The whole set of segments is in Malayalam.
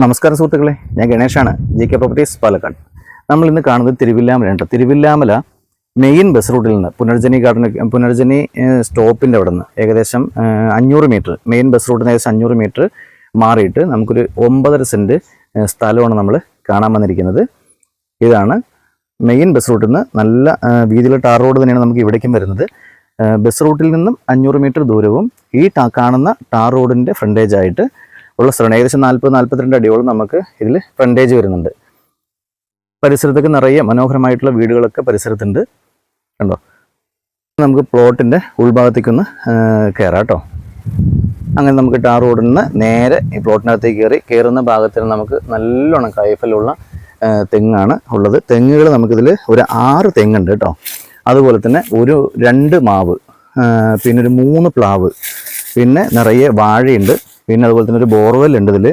നമസ്കാരം സുഹൃത്തുക്കളെ ഞാൻ ഗണേഷാണ് ജെ കെ പ്രോപ്പർട്ടീസ് പാലക്കാട്. നമ്മൾ ഇന്ന് കാണുന്നത് തിരുവില്ലാമലയാണ് തിരുവില്ലാമല മെയിൻ ബസ് റൂട്ടിൽ നിന്ന് പുനർജനി ഗാർഡൻ പുനർജനി സ്റ്റോപ്പിന്റെ അവിടെ നിന്ന് ഏകദേശം അഞ്ഞൂറ് മീറ്റർ മെയിൻ ബസ് റൂട്ടിൽ നിന്ന് ഏകദേശം അഞ്ഞൂറ് മീറ്റർ മാറിയിട്ട് നമുക്കൊരു ഒമ്പതര സെന്റ് സ്ഥലമാണ് നമ്മൾ കാണാൻ വന്നിരിക്കുന്നത്. ഇതാണ് മെയിൻ ബസ് റൂട്ടിൽ നിന്ന് നല്ല വീതിയിലെ ടാർ റോഡ് തന്നെയാണ് നമുക്ക് ഇവിടേക്കും വരുന്നത്. ബസ് റൂട്ടിൽ നിന്നും അഞ്ഞൂറ് മീറ്റർ ദൂരവും ഈ കാണുന്ന ടാർ റോഡിന്റെ ഫ്രണ്ടേജ് ആയിട്ട് ഉള്ള സ്ഥലമാണ്. ഏകദേശം നാൽപ്പത് നാൽപ്പത്തിരണ്ട് അടിയോളം നമുക്ക് ഇതിൽ ഫ്രണ്ടേജ് വരുന്നുണ്ട്. പരിസരത്തൊക്കെ നിറയെ മനോഹരമായിട്ടുള്ള വീടുകളൊക്കെ പരിസരത്തുണ്ട്. കണ്ടോ? നമുക്ക് പ്ലോട്ടിന്റെ ഉൾഭാഗത്തേക്കൊന്ന് കയറാം കേട്ടോ. അങ്ങനെ നമുക്ക് ടാർ റോഡിൽ നിന്ന് നേരെ ഈ പ്ലോട്ടിനകത്തേക്ക് കയറി കയറുന്ന ഭാഗത്തിന് നമുക്ക് നല്ലോണം കൈഫലുള്ള തെങ്ങാണ് ഉള്ളത്. തെങ്ങുകൾ നമുക്കിതിൽ ഒരു ആറ് തെങ്ങുണ്ട് കേട്ടോ. അതുപോലെ തന്നെ ഒരു രണ്ട് മാവ് പിന്നെ ഒരു മൂന്ന് പ്ലാവ് പിന്നെ നിറയെ വാഴയുണ്ട്. പിന്നെ അതുപോലെ തന്നെ ഒരു ബോർവെൽ ഉണ്ട് ഇതിൽ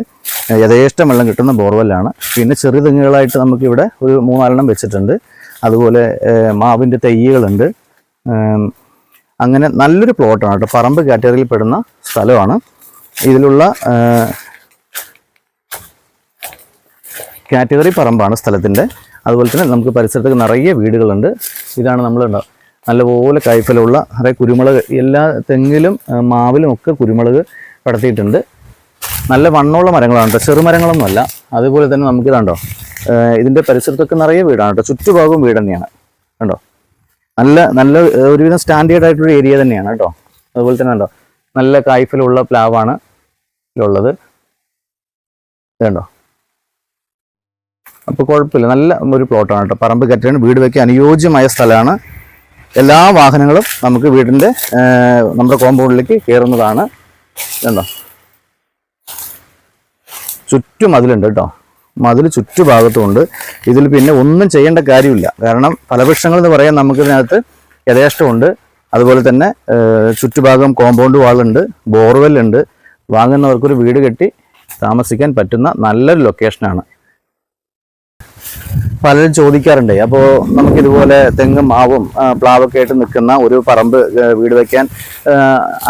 യഥേഷ്ടം വെള്ളം കിട്ടുന്ന ബോർവെല്ലാണ് പിന്നെ ചെറിയ തെങ്ങുകളായിട്ട് നമുക്കിവിടെ ഒരു മൂന്നാലെണ്ണം വെച്ചിട്ടുണ്ട്. അതുപോലെ മാവിന്റെ തൈകളുണ്ട് അങ്ങനെ നല്ലൊരു പ്ലോട്ടാണ് കേട്ടോ. പറമ്പ് കാറ്റഗറിയിൽ പെടുന്ന സ്ഥലമാണ്. ഇതിലുള്ള കാറ്റഗറി പറമ്പാണ് സ്ഥലത്തിന്റെ അതുപോലെ തന്നെ നമുക്ക് പരിസരത്തൊക്കെ നിറയെ വീടുകളുണ്ട്. ഇതാണ് നമ്മൾ നല്ലപോലെ കൈഫലമുള്ള നിറയെ കുരുമുളക് എല്ലാ തെങ്ങിലും മാവിലും ഒക്കെ കുരുമുളക് പടർത്തിയിട്ടുണ്ട് നല്ല വണ്ണമുള്ള മരങ്ങളാണ് കേട്ടോ. ചെറുമരങ്ങളൊന്നുമല്ല അതുപോലെ തന്നെ നമുക്ക് ഇതാണ്ടോ ഇതിന്റെ പരിസരത്തൊക്കെ നിറയെ വീടാണ് കേട്ടോ. ചുറ്റുഭാഗവും വീട് തന്നെയാണ്. കണ്ടോ? നല്ല നല്ല ഒരുവിധം സ്റ്റാൻഡേർഡ് ആയിട്ടുള്ള ഏരിയ തന്നെയാണ് കേട്ടോ. അതുപോലെ തന്നെ കണ്ടോ നല്ല കായ്ഫലുള്ള പ്ലാവാണ് ഇതിലുള്ളത്. ഇതുണ്ടോ? അപ്പോൾ കുഴപ്പമില്ല. നല്ല ഒരു പ്ലോട്ടാണ് കേട്ടോ. പറമ്പ് കറ്റാണ് വീട് വെക്കാൻ അനുയോജ്യമായ സ്ഥലമാണ്. എല്ലാ വാഹനങ്ങളും നമുക്ക് വീടിന്റെ നമ്മുടെ കോമ്പൗണ്ടിലേക്ക് കയറുന്നതാണ്. ഇതുണ്ടോ ചുറ്റും മതിലുണ്ട് കേട്ടോ. മതിൽ ചുറ്റുഭാഗത്തുമുണ്ട്. ഇതിൽ പിന്നെ ഒന്നും ചെയ്യേണ്ട കാര്യമില്ല. കാരണം ഫലവൃക്ഷങ്ങൾ എന്ന് പറയാൻ നമുക്കിതിനകത്ത് യഥേഷ്ടമുണ്ട്. അതുപോലെ തന്നെ ചുറ്റുഭാഗം കോമ്പൗണ്ട് വാളുണ്ട് ബോർവെല്ലുണ്ട് വാങ്ങുന്നവർക്കൊരു വീട് കെട്ടി താമസിക്കാൻ പറ്റുന്ന നല്ലൊരു ലൊക്കേഷനാണ് പലരും ചോദിക്കാറുണ്ട്. അപ്പോൾ നമുക്കിതുപോലെ തെങ്ങും മാവും പ്ലാവൊക്കെ ആയിട്ട് നിൽക്കുന്ന ഒരു പറമ്പ് വീട് വയ്ക്കാൻ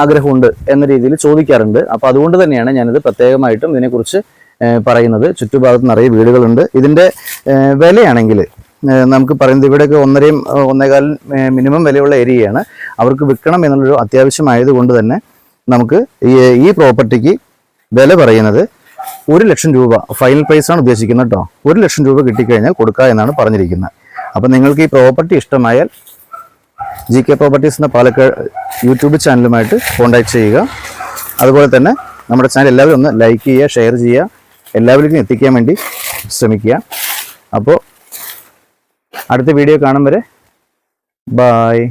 ആഗ്രഹമുണ്ട് എന്ന രീതിയിൽ ചോദിക്കാറുണ്ട്. അപ്പോൾ അതുകൊണ്ട് തന്നെയാണ് ഞാനിത് പ്രത്യേകമായിട്ടും ഇതിനെക്കുറിച്ച് പറയുന്നത്. ചുറ്റുഭാഗത്ത് നിറയെ വീടുകളുണ്ട്. ഇതിന്റെ വിലയാണെങ്കിൽ നമുക്ക് പറയുന്നത് ഇവിടെയൊക്കെ ഒന്നരയും ഒന്നേകാലും മിനിമം വിലയുള്ള ഏരിയയാണ്. അവർക്ക് വിൽക്കണം എന്നുള്ളൊരു അത്യാവശ്യമായത് കൊണ്ട് തന്നെ നമുക്ക് ഈ പ്രോപ്പർട്ടിക്ക് വില പറയുന്നത് ഒരു ലക്ഷം രൂപ ഫൈനൽ പ്രൈസ് ആണ് ഉദ്ദേശിക്കുന്നത് കേട്ടോ. ഒരു ലക്ഷം രൂപ കിട്ടിക്കഴിഞ്ഞാൽ കൊടുക്കുക എന്നാണ് പറഞ്ഞിരിക്കുന്നത്. അപ്പം നിങ്ങൾക്ക് ഈ പ്രോപ്പർട്ടി ഇഷ്ടമായാൽ ജി കെ പ്രോപ്പർട്ടീസ് എന്ന പാലക്കാട് യൂട്യൂബ് ചാനലുമായിട്ട് കോൺടാക്ട് ചെയ്യുക. അതുപോലെ തന്നെ നമ്മുടെ ചാനൽ എല്ലാവരും ഒന്ന് ലൈക്ക് ചെയ്യുക ഷെയർ ചെയ്യുക എല്ലാവരിലേക്കും എത്തിക്കാൻ വേണ്ടി ശ്രമിക്കുക. അപ്പോൾ അടുത്ത വീഡിയോ കാണും വരെ. ബായ്